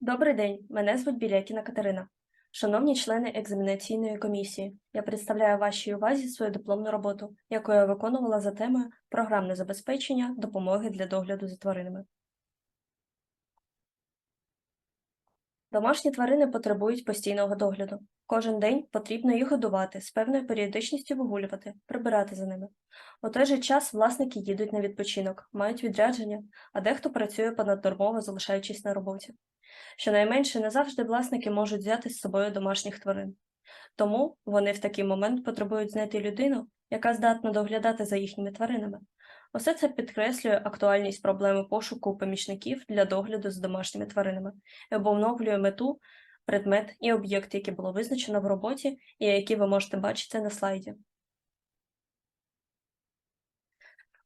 Добрий день, мене звуть Білякіна Катерина. Шановні члени екзаменаційної комісії, я представляю вашій увазі свою дипломну роботу, яку я виконувала за темою програмне забезпечення допомоги для догляду за тваринами. Домашні тварини потребують постійного догляду. Кожен день потрібно їх годувати, з певною періодичністю вигулювати, прибирати за ними. У той же час власники їдуть на відпочинок, мають відрядження, а дехто працює понаднормово, залишаючись на роботі. Щонайменше не завжди власники можуть взяти з собою домашніх тварин. Тому вони в такий момент потребують знайти людину, яка здатна доглядати за їхніми тваринами. Усе це підкреслює актуальність проблеми пошуку помічників для догляду за домашніми тваринами і обумовлює мету, предмет і об'єкт, які було визначено в роботі і які ви можете бачити на слайді.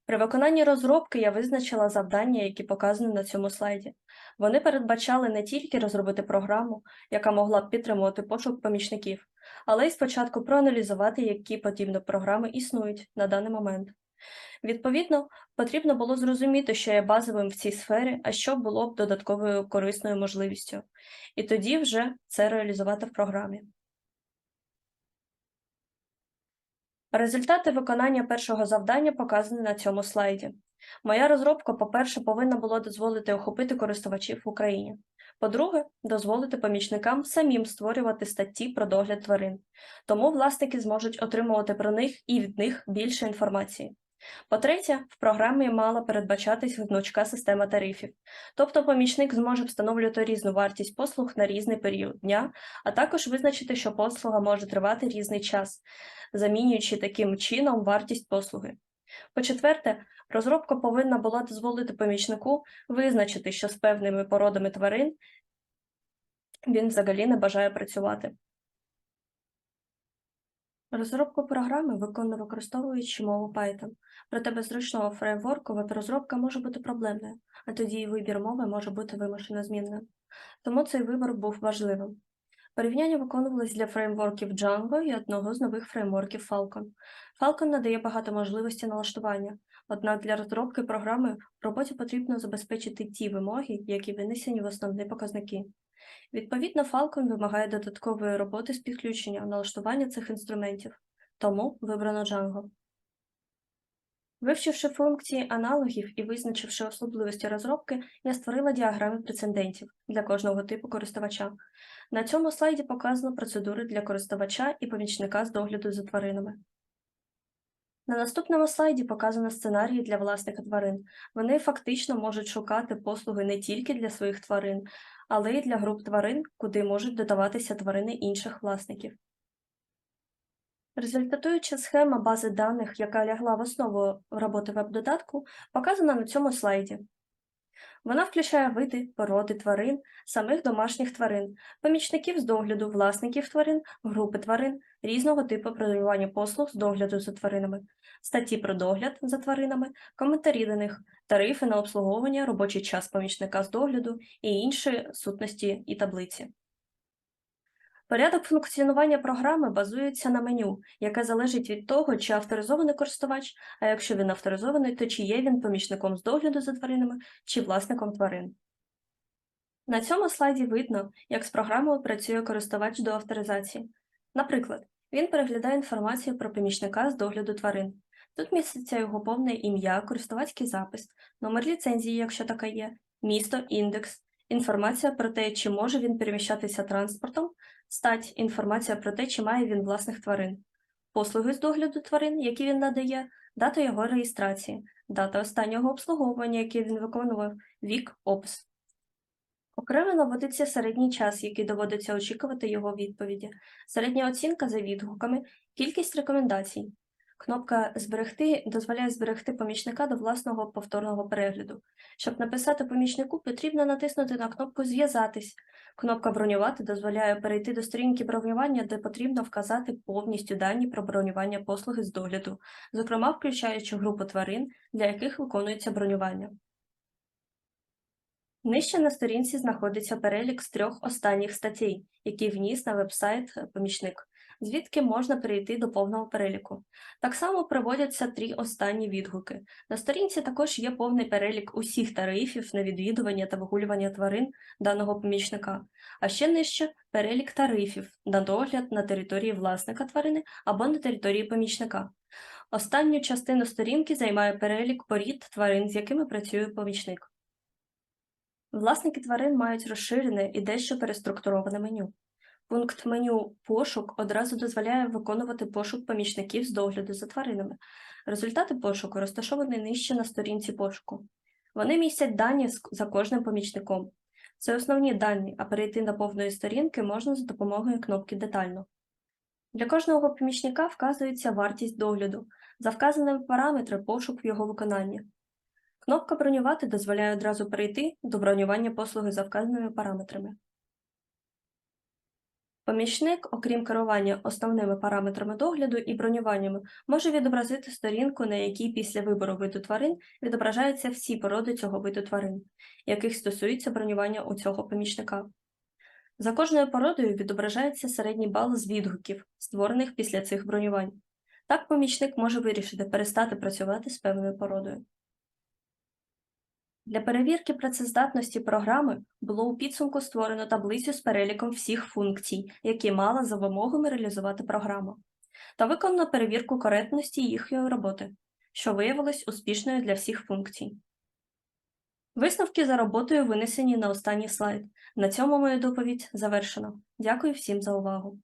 При виконанні розробки я визначила завдання, які показані на цьому слайді. Вони передбачали не тільки розробити програму, яка могла б підтримувати пошук помічників, але й спочатку проаналізувати, які подібні програми існують на даний момент. Відповідно, потрібно було зрозуміти, що є базовим в цій сфері, а що було б додатковою корисною можливістю, і тоді вже це реалізувати в програмі. Результати виконання першого завдання показані на цьому слайді. Моя розробка, по-перше, повинна була дозволити охопити користувачів в Україні. По-друге, дозволити помічникам самим створювати статті про догляд тварин. Тому власники зможуть отримувати про них і від них більше інформації. По-третє, в програмі мала передбачатись гнучка система тарифів, тобто помічник зможе встановлювати різну вартість послуг на різний період дня, а також визначити, що послуга може тривати різний час, замінюючи таким чином вартість послуги. По-четверте, розробка повинна була дозволити помічнику визначити, що з певними породами тварин він взагалі не бажає працювати. Розробку програми виконано використовуючи мову Python, проте без зручного фреймворку веб-розробка може бути проблемною, а тоді і вибір мови може бути вимушено змінним. Тому цей вибір був важливим. Порівняння виконувалось для фреймворків Django і одного з нових фреймворків Falcon. Falcon надає багато можливостей налаштування, однак для розробки програми роботі потрібно забезпечити ті вимоги, які винесені в основні показники. Відповідно, Falcon вимагає додаткової роботи з підключенням налаштування цих інструментів, тому вибрано Django. Вивчивши функції аналогів і визначивши особливості розробки, я створила діаграми прецедентів для кожного типу користувача. На цьому слайді показано процедури для користувача і помічника з догляду за тваринами. На наступному слайді показано сценарії для власника тварин. Вони фактично можуть шукати послуги не тільки для своїх тварин, але й для груп тварин, куди можуть додаватися тварини інших власників. Результатуюча схема бази даних, яка лягла в основу роботи веб-додатку, показана на цьому слайді. Вона включає види, породи тварин, самих домашніх тварин, помічників з догляду, власників тварин, групи тварин, різного типу бронювання послуг з догляду за тваринами, статті про догляд за тваринами, коментарі до них, тарифи на обслуговування, робочий час помічника з догляду і інші сутності і таблиці. Порядок функціонування програми базується на меню, яке залежить від того, чи авторизований користувач, а якщо він авторизований, то чи є він помічником з догляду за тваринами чи власником тварин. На цьому слайді видно, як з програмою працює користувач до авторизації. Наприклад, він переглядає інформацію про помічника з догляду тварин. Тут міститься його повне ім'я, користувацький запис, номер ліцензії, якщо така є, місто, індекс, інформація про те, чи може він переміщатися транспортом, стать інформація про те, чи має він власних тварин, послуги з догляду тварин, які він надає, дата його реєстрації, дата останнього обслуговування, яке він виконував, вік, опис. Окремо наводиться середній час, який доводиться очікувати його відповіді, середня оцінка за відгуками, кількість рекомендацій. Кнопка Зберегти дозволяє зберегти помічника до власного повторного перегляду. Щоб написати помічнику, потрібно натиснути на кнопку Зв'язатись. Кнопка Бронювати дозволяє перейти до сторінки бронювання, де потрібно вказати повністю дані про бронювання послуги з догляду, зокрема включаючи групу тварин, для яких виконується бронювання. Нижче на сторінці знаходиться перелік з трьох останніх статей, які вніс на вебсайт помічник. Звідки можна перейти до повного переліку. Так само приводяться три останні відгуки. На сторінці також є повний перелік усіх тарифів на відвідування та вигулювання тварин даного помічника, а ще нижче перелік тарифів на догляд на території власника тварини або на території помічника. Останню частину сторінки займає перелік порід тварин, з якими працює помічник. Власники тварин мають розширене і дещо переструктуроване меню. Пункт меню Пошук одразу дозволяє виконувати пошук помічників з догляду за тваринами. Результати пошуку розташовані нижче на сторінці пошуку. Вони містять дані за кожним помічником. Це основні дані, а перейти на повної сторінки можна за допомогою кнопки Детально. Для кожного помічника вказується вартість догляду, за вказаними параметри пошук в його виконанні. Кнопка Бронювати дозволяє одразу перейти до бронювання послуги за вказаними параметрами. Помічник, окрім керування основними параметрами догляду і бронюваннями, може відобразити сторінку, на якій після вибору виду тварин відображаються всі породи цього виду тварин, яких стосується бронювання у цього помічника. За кожною породою відображається середній бал з відгуків, створених після цих бронювань. Так помічник може вирішити перестати працювати з певною породою. Для перевірки працездатності програми було у підсумку створено таблицю з переліком всіх функцій, які мала за вимогами реалізувати програма, та виконано перевірку коректності їхньої роботи, що виявилось успішною для всіх функцій. Висновки за роботою винесені на останній слайд. На цьому мою доповідь завершено. Дякую всім за увагу.